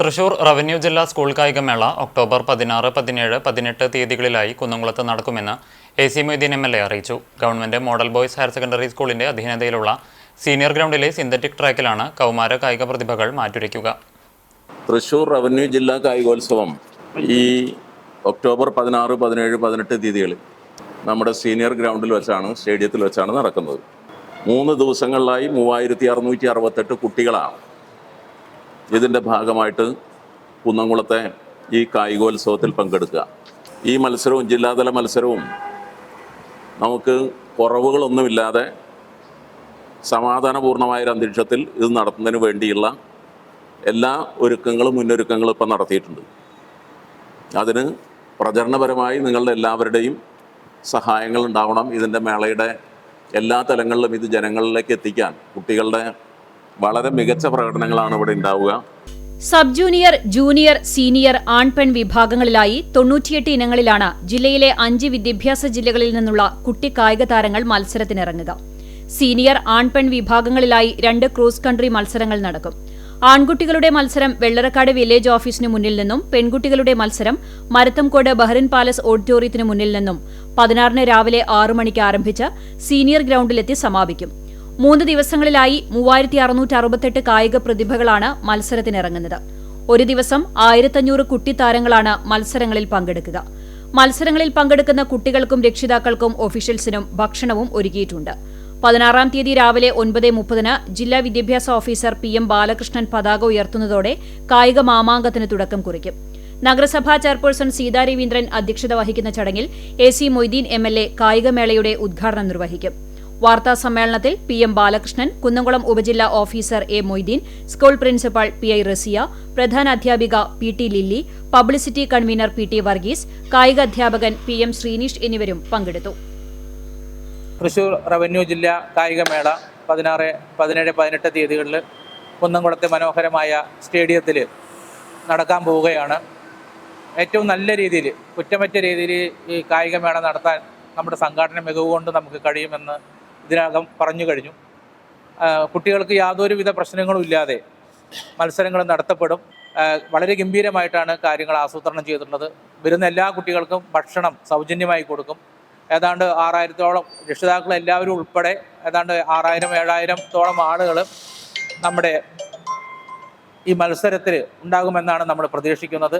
Thrissur revenue ജില്ലാ school കായികമേള October പതിനാറ് പതിനേഴ് പതിനെട്ട് തീയതികളിലായി കുന്നംകുളത്ത് നടക്കുമെന്ന് A C Moideen M L A അറിയിച്ചു. Government model boys higher secondary സ്കൂളിന്റെ അധീനതയിലുള്ള സീനിയർ ഗ്രൗണ്ടിലെ സിന്തറ്റിക് ട്രാക്കിലാണ് കൗമാര കായിക പ്രതിഭകൾ മാറ്റുരയ്ക്കുക. തൃശൂർ റവന്യൂ ജില്ലാ കായികോത്സവം ഈ ഒക്ടോബർ പതിനാറ് പതിനേഴ് പതിനെട്ട് തീയതികളിൽ നമ്മുടെ സീനിയർ ഗ്രൗണ്ടിൽ വെച്ചാണ് സ്റ്റേഡിയത്തിൽ വെച്ചാണ് നടക്കുന്നത്. മൂന്ന് ദിവസങ്ങളിലായി മൂവായിരത്തി അറുന്നൂറ്റി അറുപത്തെട്ട് കുട്ടികളാണ് ഇതിന്റെ ഭാഗമായിട്ട് കുന്നംകുളത്തെ ഈ കായികോത്സവത്തിൽ പങ്കെടുക്കുക. ഈ മത്സരവും ജില്ലാതല മത്സരവും നമുക്ക് കുറവുകളൊന്നുമില്ലാതെ സമാധാനപൂർണമായ ഒരു അന്തരീക്ഷത്തിൽ ഇത് നടത്തുന്നതിന് വേണ്ടിയുള്ള എല്ലാ ഒരുക്കങ്ങളും മുന്നൊരുക്കങ്ങളും ഇപ്പം നടത്തിയിട്ടുണ്ട്. അതിന് പ്രചരണപരമായി നിങ്ങളുടെ എല്ലാവരുടെയും സഹായങ്ങൾ ഉണ്ടാവണം. ഇതിന്റെ മേളയുടെ എല്ലാ തലങ്ങളിലും ഇത് ജനങ്ങളിലേക്ക് എത്തിക്കാൻ കുട്ടികളുടെ വളരെ മികച്ച പ്രകടനങ്ങളാണ് ഇവിടെ ഉണ്ടാവുക. സബ് ജൂനിയർ ജൂനിയർ സീനിയർ ആൺപെൺ വിഭാഗങ്ങളിലായി തൊണ്ണൂറ്റിയെട്ട് ഇനങ്ങളിലാണ് ജില്ലയിലെ അഞ്ച് വിദ്യാഭ്യാസ ജില്ലകളിൽ നിന്നുള്ള കുട്ടി കായിക താരങ്ങൾ മത്സരത്തിനിറങ്ങുക. സീനിയർ ആൺപെൺ വിഭാഗങ്ങളിലായി രണ്ട് ക്രോസ് കൺട്രി മത്സരങ്ങൾ നടക്കും. ആൺകുട്ടികളുടെ മത്സരം വെള്ളറക്കാട് വില്ലേജ് ഓഫീസിന് മുന്നിൽ നിന്നും പെൺകുട്ടികളുടെ മത്സരം മരത്തംകോട് ബഹ്റിൻ പാലസ് ഓഡിറ്റോറിയത്തിന് മുന്നിൽ നിന്നും പതിനാറിന് രാവിലെ ആറു മണിക്ക് ആരംഭിച്ച് സീനിയർ ഗ്രൌണ്ടിലെത്തി സമാപിക്കും. മൂന്ന് ദിവസങ്ങളിലായി മൂവായിരത്തി അറുന്നൂറ്റി അറുപത്തെട്ട് കായിക പ്രതിഭകളാണ് മത്സരത്തിനിറങ്ങുന്നത്. ഒരു ദിവസം ആയിരത്തഞ്ഞൂറ് കുട്ടിത്താരങ്ങളാണ് മത്സരങ്ങളിൽ പങ്കെടുക്കുക. മത്സരങ്ങളിൽ പങ്കെടുക്കുന്ന കുട്ടികൾക്കും രക്ഷിതാക്കൾക്കും ഒഫീഷ്യൽസിനും ഭക്ഷണവും ഒരുക്കിയിട്ടുണ്ട്. പതിനാറാം തീയതി രാവിലെ ഒൻപത് മുപ്പതിന് ജില്ലാ വിദ്യാഭ്യാസ ഓഫീസർ പി എം ബാലകൃഷ്ണൻ പതാക ഉയർത്തുന്നതോടെ കായിക മാമാങ്കത്തിന് തുടക്കം കുറിക്കും. നഗരസഭാ ചെയർപേഴ്സൺ സീതാ രവീന്ദ്രൻ അധ്യക്ഷത വഹിക്കുന്ന ചടങ്ങിൽ A C Moideen M L A കായികമേളയുടെ ഉദ്ഘാടനം നിർവഹിക്കും. വാർത്താ സമ്മേളനത്തിൽ പി എം ബാലകൃഷ്ണൻ കുന്നംകുളം ഉപജില്ലാ officer A Moideen school principal P I Raziya പ്രധാന അധ്യാപിക P T Lilly publicity convener P T Varghese കായിക അധ്യാപകൻ പി എം ശ്രീനീഷ് എന്നിവരും പങ്കെടുത്തു. തൃശൂർ റവന്യൂ ജില്ലാ കായികമേള പതിനാറ് പതിനേഴ് പതിനെട്ട് തീയതികളിൽ കുന്നംകുളത്തെ മനോഹരമായ സ്റ്റേഡിയത്തിൽ നടക്കാൻ പോവുകയാണ്. ഏറ്റവും നല്ല രീതിയിൽ കുറ്റമറ്റ രീതിയിൽ ഈ കായികമേള നടത്താൻ നമ്മുടെ സംഘാടന മികവ് കൊണ്ട് നമുക്ക് കഴിയുമെന്ന് ഇതിനകം പറഞ്ഞു കഴിഞ്ഞു. കുട്ടികൾക്ക് യാതൊരുവിധ പ്രശ്നങ്ങളും ഇല്ലാതെ മത്സരങ്ങൾ നടത്തപ്പെടും. വളരെ ഗംഭീരമായിട്ടാണ് കാര്യങ്ങൾ ആസൂത്രണം ചെയ്തിട്ടുള്ളത്. വരുന്ന എല്ലാ കുട്ടികൾക്കും ഭക്ഷണം സൗജന്യമായി കൊടുക്കും. ഏതാണ്ട് ആറായിരത്തോളം രക്ഷിതാക്കൾ എല്ലാവരും ഉൾപ്പെടെ ഏതാണ്ട് ആറായിരം ഏഴായിരത്തോളം ആളുകൾ നമ്മുടെ ഈ മത്സരത്തിൽ ഉണ്ടാകുമെന്നാണ് നമ്മൾ പ്രതീക്ഷിക്കുന്നത്.